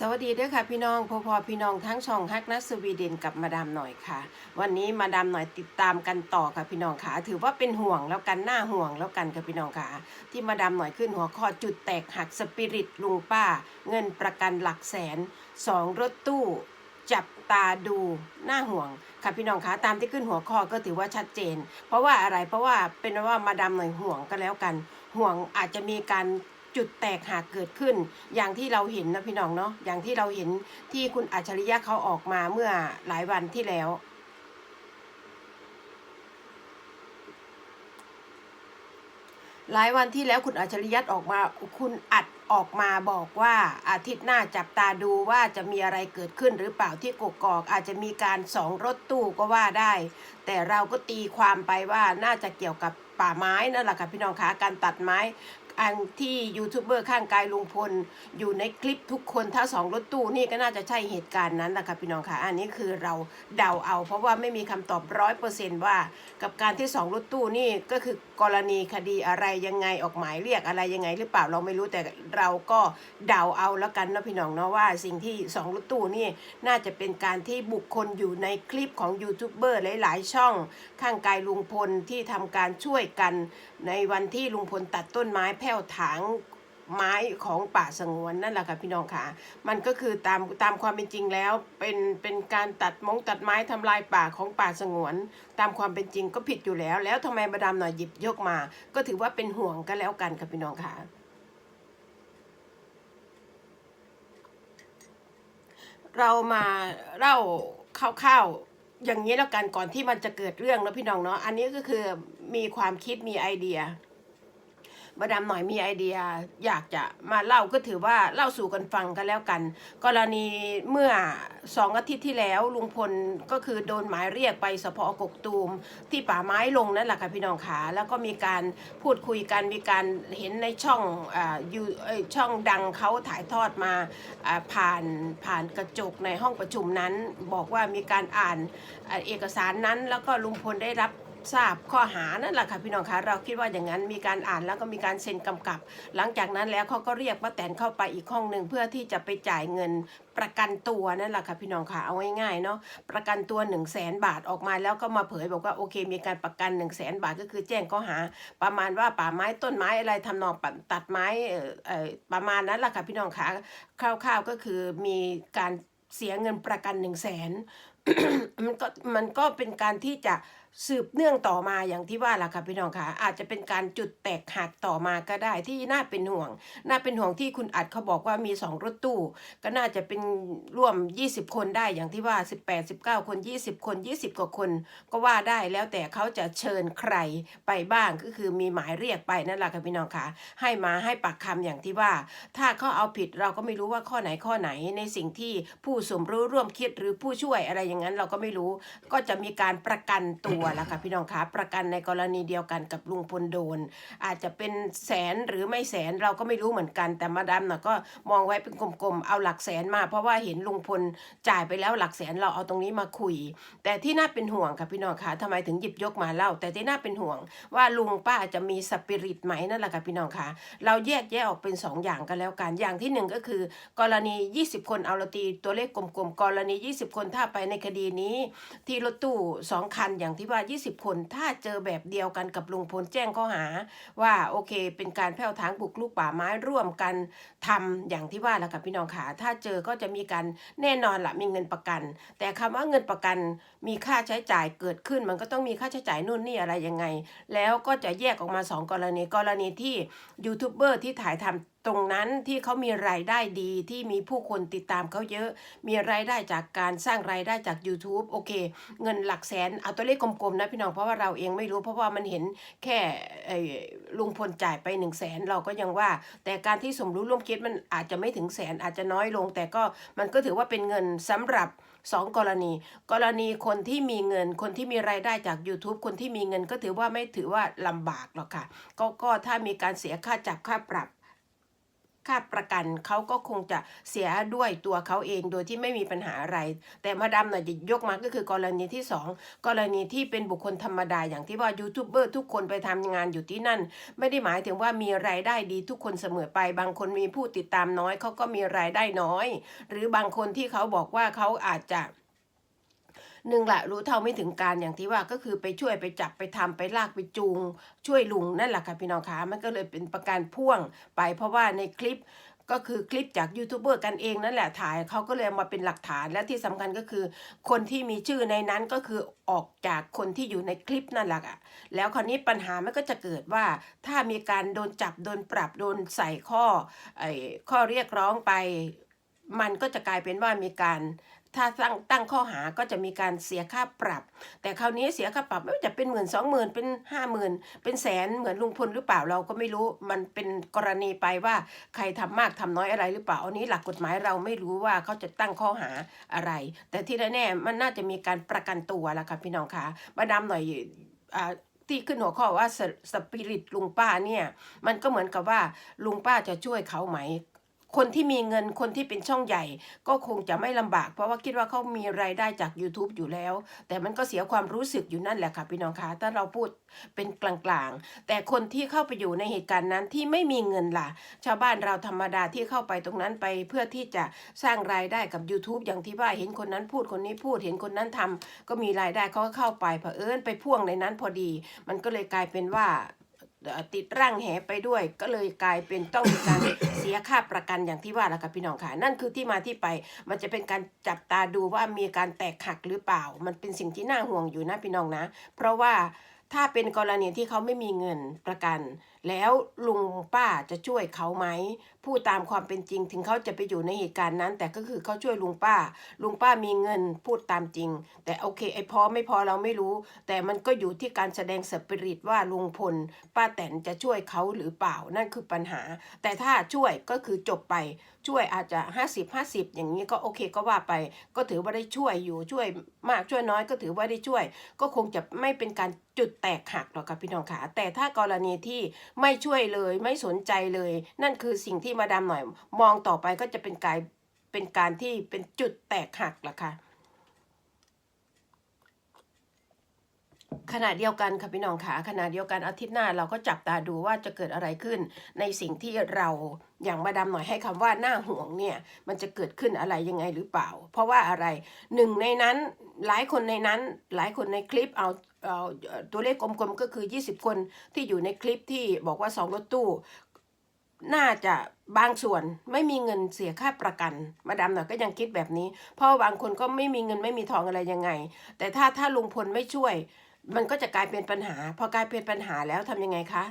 สวัสดีด้วยค่ะพี่น้องพอพอพี่น้องทั้งช่องฮักนัสสวีเดนกับมาดามหน่อยค่ะ วันนี้มาดามหน่อยติดตามกันต่อค่ะพี่น้องค่ะ ถือว่าเป็นห่วงแล้วกันหน้าห่วงแล้วกันค่ะพี่น้องค่ะ ที่มาดามหน่อยขึ้นหัวข้อจุดแตกหักสปิริตลุงป้า เงินประกันหลักแสนสองรถตู้ จับตาดูหน้าห่วงค่ะพี่น้องคะตามที่ขึ้นหัวข้อก็ถือว่าชัดเจน เพราะว่าอะไรเพราะว่าเป็นว่ามาดามหน่อยห่วงก็แล้วกัน ห่วงอาจจะมีการ จุดแตกหักเกิดขึ้น อย่างที่เราเห็นนะพี่น้องเนาะอย่างที่เราเห็นที่คุณอัจฉริยะเขาออกมาเมื่อหลายวันที่แล้วหลายวันที่แล้วคุณอัจฉริยะออกมาคุณอัดออกมาบอกว่าอาทิตย์หน้าจับตาดูว่าจะมีอะไรเกิดขึ้นหรือเปล่าที่กกอก อาจจะมีการสองรถตู้ก็ว่าได้ แต่เราก็ตีความไปว่าน่าจะเกี่ยวกับป่าไม้นั่นแหละค่ะพี่น้องคะการตัดไม้ อันที่ยูทูบเบอร์ข้างกายลุงพล อยู่ในคลิปทุกคนถ้าสองรถตู้นี่ก็น่าจะใช่เหตุการณ์นั้นแหละค่ะพี่น้องคะอันนี้คือเราเดาเอา เพราะว่าไม่มีคำตอบร้อยเปอร์เซนต์ว่า กับการที่สองรถตู้นี่ก็คือกรณีคดีอะไรยังไงออกหมายเรียกอะไรยังไง หรือเปล่าเราไม่รู้แต่เราก็เดาเอาแล้วกันเนาะพี่น้องเนาะว่าสิ่งที่สองรถตู้นี่น่าจะเป็นการที่บุคคลอยู่ในคลิปของยูทูบเบอร์หลายๆ ช่อง ข้างกายลุงพลที่ทำการช่วยกัน ในวันที่ลุงพลตัดต้นไม้แผ่วถางไม้ของป่าสงวนนั่นแหละค่ะพี่น้องค่ะ มันก็คือตามตามความเป็นจริงแล้ว เป็นเป็นการตัดมงตัดไม้ทำลายป่าของป่าสงวน ตามความเป็นจริงก็ผิดอยู่แล้ว แล้วทำไมมาดามหน่อยหยิบยกมา ก็ถือว่าเป็นห่วงกันแล้วกันค่ะพี่น้องค่ะเรามาเล่าคร่าวๆอย่างนี้แล้วกันก่อนที่มันจะเกิดเรื่องแล้วพี่น้องเนาะอันนี้ก็คือมีความคิดมีไอเดีย มาดามหน่อยมีไอเดียอยากจะมาเล่าก็ถือว่าเล่าสู่กันฟังกันแล้วกัน กรณีเมื่อสองอาทิตย์ที่แล้วลุงพลก็คือโดนหมายเรียกไปสพกกตูม ที่ป่าไม้ลงนั่นแหละค่ะพี่น้องขาแล้วก็มีการพูดคุยกันมีการเห็นในช่องอ่ายูช่องดังเขาถ่ายทอดมาอ่าผ่านผ่านกระจกในห้องประชุมนั้น บอกว่ามีการอ่านเอกสารนั้นแล้วก็ลุงพลได้รับ ทราบข้อหานั่นแหละค่ะพี่น้องคะเราคิดว่าอย่างนั้นมีการอ่านแล้วก็มีการเซ็นกำกับ หลังจากนั้นแล้วเขาก็เรียกป้าแตนเข้าไปอีกห้องหนึ่งเพื่อที่จะไปจ่ายเงินประกันตัวนั่นแหละค่ะพี่น้องค่ะเอาง่ายๆเนาะประกันตัว1นึ่งแสนบาทออกมาแล้วก็มาเผยบอกว่าโอเค มีการประกัน1นึ่งแสนบาทก็คือแจ้งข้อหา ประมาณว่าป่าไม้ต้นไม้อะไรทำนองตัดไม้ประมาณนั้นแหละค่ะพี่น้องค่ะคร่าวๆก็คือมีการเสียเงินประกัน1นึ่งแสนมันก็มันก็เป็นการที่จะ สืบเนื่องต่อมาอย่างที่ว่าล่ะค่ะพี่น้องค่ะอาจจะเป็นการจุดแตกหักต่อมาก็ได้ที่น่าเป็นห่วง น่าเป็นห่วงที่คุณอัดเขาบอกว่ามีสองรถตู้ ก็น่าจะเป็นร่วม 20 คนได้อย่างที่ว่า 18 19 คน 20 คน 20 กว่าคน ก็ว่าได้แล้วแต่เขาจะเชิญใครไปบ้างก็คือมีหมายเรียกไปนั่นแหละค่ะพี่น้องค่ะให้มาให้ปากคำอย่างที่ว่า ถ้าเขาเอาผิดเราก็ไม่รู้ว่าข้อไหนข้อไหนในสิ่งที่ผู้สมรู้ร่วมคิดหรือผู้ช่วยอะไรอย่างนั้นเราก็ไม่รู้ ก็จะมีการประกันตัวและค่ะพี่น้องคะประกันในกรณีเดียวกันกับลุงพลโดน อาจจะเป็นแสนหรือไม่แสนเราก็ไม่รู้เหมือนกัน แต่มาดามน่ะก็มองไว้เป็นกลมๆเอาหลักแสนมา เพราะว่าเห็นลุงพลจ่ายไปแล้วหลักแสนเราเอาตรงนี้มาคุย แต่ที่น่าเป็นห่วงค่ะพี่น้องคะทำไมถึงหยิบยกมาเล่า แต่ที่น่าเป็นห่วง ว่าลุงป้าจะมีสปิริตไหมนั่นแหละค่ะพี่น้องคะเราแยกแยะออกเป็นสองอย่างกันแล้วกันอย่างที่หนึ่งก็คือ กรณี 20 คนเอาเราตีตัวเลขกลมๆกรณี 20 คนถ้าไปในคดีนี้ ที่รถตู้สองคันอย่างที่ว่า20 คน ถ้าเจอแบบเดียวกันกับลุงพลแจ้งข้อหา ว่าโอเค เป็นการแผ่วถางบุกลุกป่าไม้ร่วมกันทำอย่างที่ว่าแหละค่ะพี่น้องขาถ้าเจอก็จะมีการแน่นอนละมีเงินประกัน แต่คำว่าเงินประกันมีค่าใช้จ่ายเกิดขึ้น มันก็ต้องมีค่าใช้จ่ายนู่นนี่อะไรยังไง แล้วก็จะแยกออกมาสองกรณีกรณีที่ยูทูบเบอร์ที่ถ่ายทำ ตรงนั้นที่เขามีรายได้ดีที่มีผู้คนติดตามเขาเยอะ มีรายได้จากการสร้างรายได้จาก YouTube โอเค เงินหลักแสนเอาตัวเลขกลมๆนะพี่น้องเพราะว่าเราเองไม่รู้เพราะว่ามันเห็นแค่ลุงพลจ่ายไปหนึ่งแสนเราก็ยังว่า แต่การที่สมรู้ร่วมคิดมันอาจจะไม่ถึงแสนอาจจะน้อยลง แต่ก็มันก็ถือว่าเป็นเงินสำหรับสองกรณี กรณีคนที่มีเงิน คนที่มีรายได้จาก YouTube คนที่มีเงินก็ถือว่าไม่ถือว่าลำบากหรอกค่ะ ก็ก็ถ้ามีการเสียค่าจับค่าปรับ ค่าประกันเขาก็คงจะเสียด้วยตัวเขาเองโดยที่ไม่มีปัญหาอะไร แต่มาดามหน่อยจะยกมาก็คือกรณีที่สองกรณีที่เป็นบุคคลธรรมดาอย่างที่ว่ายูทูบเบอร์ทุกคนไปทำงานอยู่ที่นั่น ไม่ได้หมายถึงว่ามีรายได้ดีทุกคนเสมอไป บางคนมีผู้ติดตามน้อยเขาก็มีรายได้น้อย หรือบางคนที่เขาบอกว่าเขาอาจจะ หนึ่งละรู้เท่าไม่ถึงการอย่างที่ว่าก็คือไปช่วยไปจับไปทำไปลากไปจูง ช่วยลุงนั่นแหละค่ะพี่น้องคะมันก็เลยเป็นประการพ่วงไป เพราะว่าในคลิปก็คือคลิปจากยูทูบเบอร์กันเองนั่นแหละถ่ายเขาก็เลยมาเป็นหลักฐานและที่สำคัญก็คือ คนที่มีชื่อในนั้นก็คือออกจากคนที่อยู่ในคลิปนั่นแหละค่ะแล้วคราวนี้ปัญหามันก็จะเกิดว่าถ้ามีการโดนจับโดนปรับโดนใส่ข้อไอ้ข้อเรียกร้องไป มันก็จะกลายเป็นว่ามีการ ถ้าตั้งตั้งข้อหาก็จะมีการเสียค่าปรับ แต่คราวนี้เสียค่าปรับไม่ว่าจะเป็นหมื่นสองหมื่นเป็นห้าหมื่นเป็นแสนเหมือนลุงพลหรือเปล่าเราก็ไม่รู้มันเป็นกรณีไปว่าใครทำมากทำน้อยอะไรหรือเปล่าอันนี้หลักกฎหมายเราไม่รู้ว่าเขาจะตั้งข้อหาอะไร แต่ที่แน่ๆมันน่าจะมีการประกันตัวละค่ะพี่น้องคะมาดามหน่อยอ่าที่ขึ้นหัวข้อว่าสสปิริตลุงป้าเนี่ย มันก็เหมือนกับว่าลุงป้าจะช่วยเขาไหม คนที่มีเงินคนที่เป็นช่องใหญ่ ก็คงจะไม่ลำบาก เพราะว่าคิดว่าเขามีรายได้จาก YouTube อยู่แล้ว แต่มันก็เสียความรู้สึกอยู่นั่นแหละค่ะพี่น้องคะถ้าเราพูดเป็นกลางๆ แต่คนที่เข้าไปอยู่ในเหตุการณ์นั้นที่ไม่มีเงินล่ะ ชาวบ้านเราธรรมดาที่เข้าไปตรงนั้นไป เพื่อที่จะสร้างรายได้กับ YouTube อย่างที่ว่าเห็นคนนั้นพูดคนนี้พูดเห็นคนนั้นทำก็มีรายได้เขาก็เข้าไปเผอิญไปพ่วงในนั้นพอดี มันก็เลยกลายเป็นว่า ติดร่างแหไปด้วย ก็เลยกลายเป็นต้องมีการเสียค่าประกันอย่างที่ว่าแล้วค่ะพี่น้องค่ะ นั่นคือที่มาที่ไป มันจะเป็นการจับตาดูว่ามีการแตกหักหรือเปล่า มันเป็นสิ่งที่น่าห่วงอยู่นะพี่น้องนะ เพราะว่าถ้าเป็นกรณีที่เขาไม่มีเงินประกัน แล้วลุงป้าจะช่วยเขาไหมพูดตามความเป็นจริง ถึงเขาจะไปอยู่ในเหตุการณ์นั้น แต่ก็คือเขาช่วยลุงป้า ลุงป้ามีเงินพูดตามจริง แต่โอเคไอ้พอไม่พอเราไม่รู้ แต่มันก็อยู่ที่การแสดงสปิริตว่าลุงพล ป้าแตนจะช่วยเขาหรือเปล่านั่นคือปัญหา แต่ถ้าช่วยก็คือจบไปช่วยอาจจะ 50 50 อย่างนี้ก็โอเคก็ว่าไป ก็ถือว่าได้ช่วยอยู่ช่วยมากช่วยน้อยก็ถือว่าได้ช่วย ก็คงจะไม่เป็นการจุดแตกหักหรอกค่ะพี่น้องขาแต่ถ้ากรณีที่ไม่ช่วยเลย ไม่สนใจเลย นั่นคือสิ่งที่มาดามหน่อย มองต่อไปก็จะเป็นการเป็นการที่เป็นจุดแตกหักล่ะค่ะ ขณะเดียวกันค่ะพี่น้องขาขณะเดียวกันอาทิตย์หน้าเราก็จับตาดูว่าจะเกิดอะไรขึ้น ในสิ่งที่เราอย่างมาดามหน่อยให้คำว่าหน้าห่วงเนี่ยมันจะเกิดขึ้นอะไรยังไงหรือเปล่า เพราะว่าอะไรหนึ่งในนั้นหลายคนในนั้นหลายคนในคลิปเอาเอาตัวเลขกลมๆก็คือ 20 คนที่อยู่ในคลิปที่บอกว่าสองรถตู้น่าจะบางส่วนไม่มีเงินเสียค่าประกัน มาดามหน่อยก็ยังคิดแบบนี้ เพราะบางคนก็ไม่มีเงินไม่มีทองอะไรยังไง แต่ถ้าถ้าลุงพลไม่ช่วย มันก็จะกลายเป็นปัญหา พอกลายเป็นปัญหาแล้วทำยังไงคะ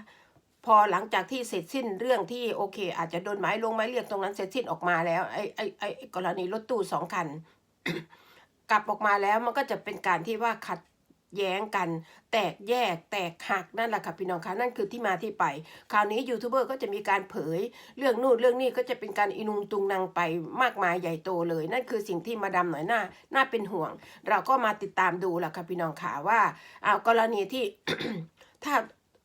พอหลังจากที่เสร็จสิ้นเรื่องที่โอเค อาจจะโดนไม้ลงไม้เรียกตรงนั้นเสร็จสิ้นออกมาแล้วไอ้ไอ้ไอ้ไอ้กรณีรถตู้สองคัน กลับออกมาแล้วมันก็จะเป็นการที่ว่าขัด แย้งกัน แตกแยกแตกหักนั่นแหละค่ะพี่น้องคะนั่นคือที่มาที่ไป คราวนี้ยูทูบเบอร์ก็จะมีการเผย เรื่องนู่นเรื่องนี้ก็จะเป็นการอินุงตุงนางไปมากมายใหญ่โตเลย นั่นคือสิ่งที่มาดามหน่อยหน้าน่าเป็นห่วง เราก็มาติดตามดูแหละค่ะพี่น้องคะว่าเอากรณีที่ถ้า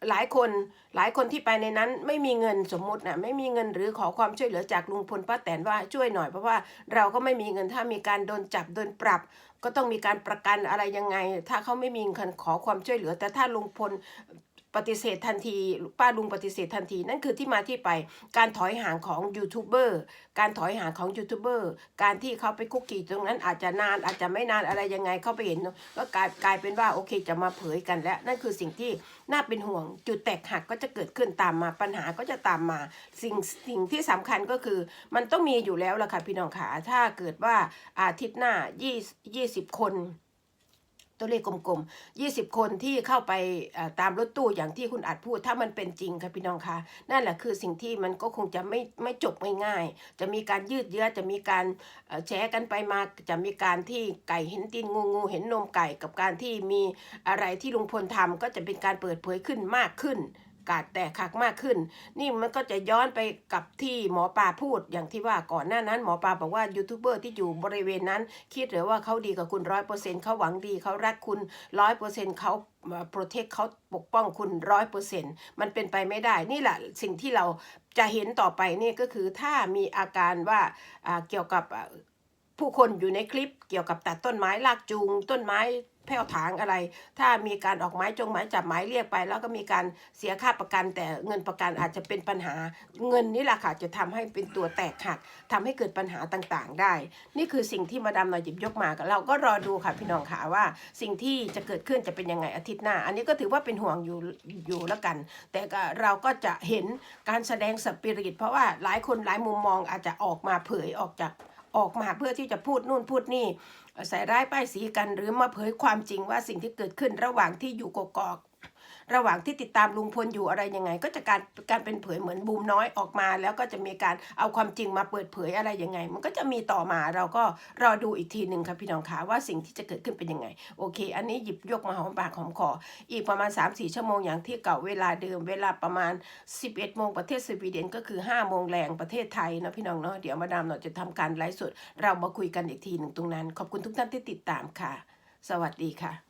หลายคนหลายคนที่ไปในนั้นไม่มีเงินสมมุตินะไม่มีเงินหรือขอความช่วยเหลือจากลุงพลป้าแตนว่าช่วยหน่อยเพราะว่าเราก็ไม่มีเงินถ้ามีการโดนจับโดนปรับ ก็ต้องมีการประกันอะไรยังไง ถ้าเขาไม่มีเงินขอความช่วยเหลือ แต่ถ้าลุงพล ปฏิเสธทันที ป้าลุงปฏิเสธทันที นั่นคือที่มาที่ไปการถอยห่างของยูทูบเบอร์การถอยห่างของยูทูบเบอร์การที่เขาไปคุกกี้ตรงนั้นอาจจะนานอาจจะไม่นานอะไรยังไงเขาไปเห็นก็กลายกลายเป็นว่าโอเคจะมาเผยกันแล้ว นั่นคือสิ่งที่น่าเป็นห่วง จุดแตกหักก็จะเกิดขึ้นตามมาปัญหาก็จะตามมา สิ่งสิ่งที่สำคัญก็คือ มันต้องมีอยู่แล้วล่ะค่ะพี่น้องขาถ้าเกิดว่าอาทิตย์หน้า20 20คน ตัวเลขกลมๆ 20 คนที่เข้าไปตามรถตู้อย่างที่คุณอาดพูด ถ้ามันเป็นจริงค่ะพี่น้องคะนั่นแหละคือสิ่งที่มันก็คงจะไม่ไม่จบง่ายๆ จะมีการยืดเยื้อจะมีการแชร์กันไปมา จะมีการที่ไก่เห็นตีนงูงูเห็นนมไก่กับการที่มีอะไรที่ลุงพลทำก็จะเป็นการเปิดเผยขึ้นมากขึ้น กาดแตกหักมากขึ้น นี่มันก็จะย้อนไปกับที่หมอปลาพูดอย่างที่ว่าก่อนหน้านั้นหมอปลาบอกว่ายูทูบเบอร์ที่อยู่บริเวณนั้น คิดหรือว่าเขาดีกับคุณร้อยเปอร์เซ็นต์เขาหวังดีเขารักคุณร้อยเปอร์เซ็นต์เขาโปรเทคเขาปกป้องคุณร้อยเปอร์เซ็นต์มันเป็นไปไม่ได้ นี่แหละสิ่งที่เราจะเห็นต่อไปนี่ก็คือถ้ามีอาการว่าเกี่ยวกับผู้คนอยู่ในคลิปเกี่ยวกับตัดต้นไม้ลากจูงต้นไม้ แผ่วถางอะไร ถ้ามีการออกไม้จงไม้จับไม้เรียกไป แล้วก็มีการเสียค่าประกัน แต่เงินประกันอาจจะเป็นปัญหาเงินนี่แหละค่ะจะทำให้เป็นตัวแตกหักทำให้เกิดปัญหาต่างๆ ได้ นี่คือสิ่งที่มาดามหน่อยหยิบยกมาเราก็รอดูค่ะพี่น้องค่ะว่า สิ่งที่จะเกิดขึ้นจะเป็นยังไงอาทิตย์หน้า อันนี้ก็ถือว่าเป็นห่วงอยู่อยู่แล้วกัน แต่เราก็จะเห็นการแสดงสปิริตเพราะว่าหลายคนหลายมุมมองอาจจะออกมาเผยออกจาก ออกมาเพื่อที่จะพูดนู่นพูดนี่ใส่ร้ายป้ายสีกันหรือมาเผยความจริงว่าสิ่งที่เกิดขึ้นระหว่างที่อยู่กกอก ระหว่างที่ติดตามลุงพลอยู่อะไรยังไง ก็จะการการเป็นเผยเหมือนบูมน้อยออกมา แล้วก็จะมีการเอาความจริงมาเปิดเผยอะไรยังไง มันก็จะมีต่อมาเราก็รอดูอีกทีหนึ่งครับพี่น้องคะว่าสิ่งที่จะเกิดขึ้นเป็นยังไง โอเค อันนี้หยิบยกมาหอมปากหอมคออีกประมาณ 3-4 ชั่วโมงอย่างที่เก่าเวลาเดิมเวลาประมาณ 11โมงประเทศสวีเดนก็คือ 5 โมงแรงประเทศไทยนะพี่น้องเนาะเดี๋ยวมาดามเราจะทำการไลฟ์สดเรามาคุยกันอีกทีหนึ่งตรงนั้น ขอบคุณทุกท่านที่ติดตามค่ะ สวัสดีค่ะ